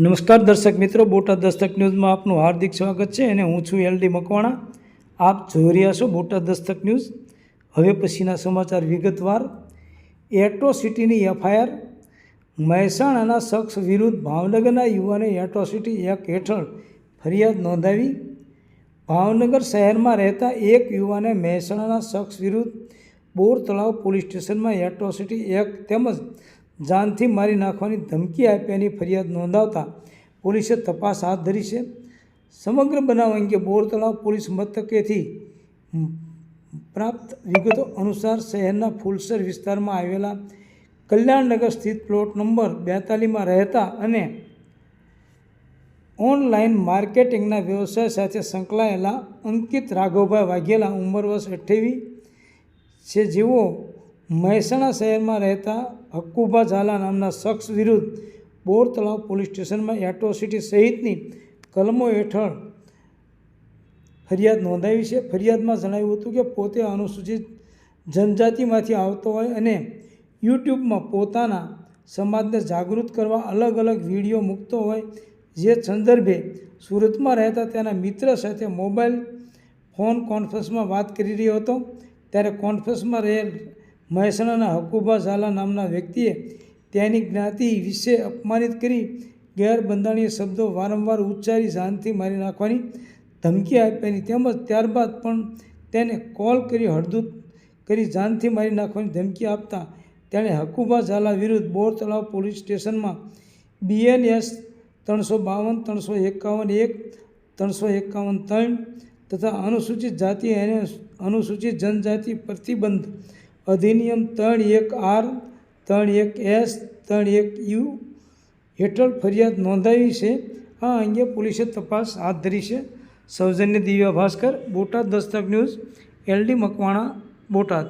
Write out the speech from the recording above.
નમસ્કાર દર્શક મિત્રો, બોટાદ દસ્તક ન્યૂઝમાં આપનું હાર્દિક સ્વાગત છે અને હું છું એલડી મકવાણા. આપ જોઈ રહ્યા છો બોટાદ દસ્તક ન્યૂઝ. હવે પછીના સમાચાર વિગતવાર. એટ્રોસિટીની એફઆઈઆર. મહેસાણાના શખ્સ વિરુદ્ધ ભાવનગરના યુવાને એટ્રોસિટી એક્ટ હેઠળ ફરિયાદ નોંધાવી. ભાવનગર શહેરમાં રહેતા એક યુવાને મહેસાણાના શખ્સ વિરુદ્ધ બોર તળાવ પોલીસ સ્ટેશનમાં એટ્રોસિટી એક્ટ તેમજ જાનથી મારી નાખવાની ધમકી આપ્યાની ફરિયાદ નોંધાવતા પોલીસે તપાસ હાથ ધરી છે. સમગ્ર બનાવ અંગે બોર તળાવ પોલીસ મથકેથી પ્રાપ્ત વિગતો અનુસાર શહેરના ફૂલસર વિસ્તારમાં આવેલા કલ્યાણનગર સ્થિત પ્લોટ નંબર બેતાલીમાં રહેતા અને ઓનલાઈન માર્કેટિંગના વ્યવસાય સાથે સંકળાયેલા અંકિત રાઘવભાઈ વાઘેલા ઉંમર વર્ષ અઠ્ઠાવીસ છે. જેઓ મહેસાણા શહેરમાં રહેતા હક્કુભા ઝાલા નામના શખ્સ વિરુદ્ધ બોર તળાવ પોલીસ સ્ટેશનમાં એટ્રોસિટી સહિતની કલમો હેઠળ ફરિયાદ નોંધાવી છે. ફરિયાદમાં જણાવ્યું હતું કે પોતે અનુસૂચિત જનજાતિમાંથી આવતો હોય અને યુટ્યુબમાં પોતાના સમાજને જાગૃત કરવા અલગ અલગ વીડિયો મૂકતો હોય જે સંદર્ભે સુરતમાં રહેતા તેના મિત્ર સાથે મોબાઈલ ફોન કોન્ફરન્સમાં વાત કરી રહ્યો હતો. ત્યારે કોન્ફરન્સમાં રહેલ મહેસાણાના હકુબા ઝાલા નામના વ્યક્તિએ તેની જ્ઞાતિ વિશે અપમાનિત કરી ગેરબંધારણીય શબ્દો વારંવાર ઉચ્ચારી જાનથી મારી નાખવાની ધમકી આપ્યાની તેમજ ત્યારબાદ પણ તેને કોલ કરી હળદૂત કરી જાનથી મારી નાખવાની ધમકી આપતા તેણે હકુબા ઝાલા વિરુદ્ધ બોર તળાવ પોલીસ સ્ટેશનમાં બીએનએસ ત્રણસો બાવન, ત્રણસો એકાવન એક, ત્રણસો એકાવન ત્રણ તથા અનુસૂચિત જાતિ અને અનુસૂચિત જનજાતિ પ્રતિબંધ અધિનિયમ ત્રણ એક આર, ત્રણ એક એસ, ત્રણ એક યુ હેઠળ ફરિયાદ નોંધાવી છે. આ અંગે પોલીસે તપાસ હાથ ધરી છે. સૌજન્ય દિવ્યા ભાસ્કર, બોટાદ દસ્તક ન્યૂઝ, એલડી મકવાણા, બોટાદ.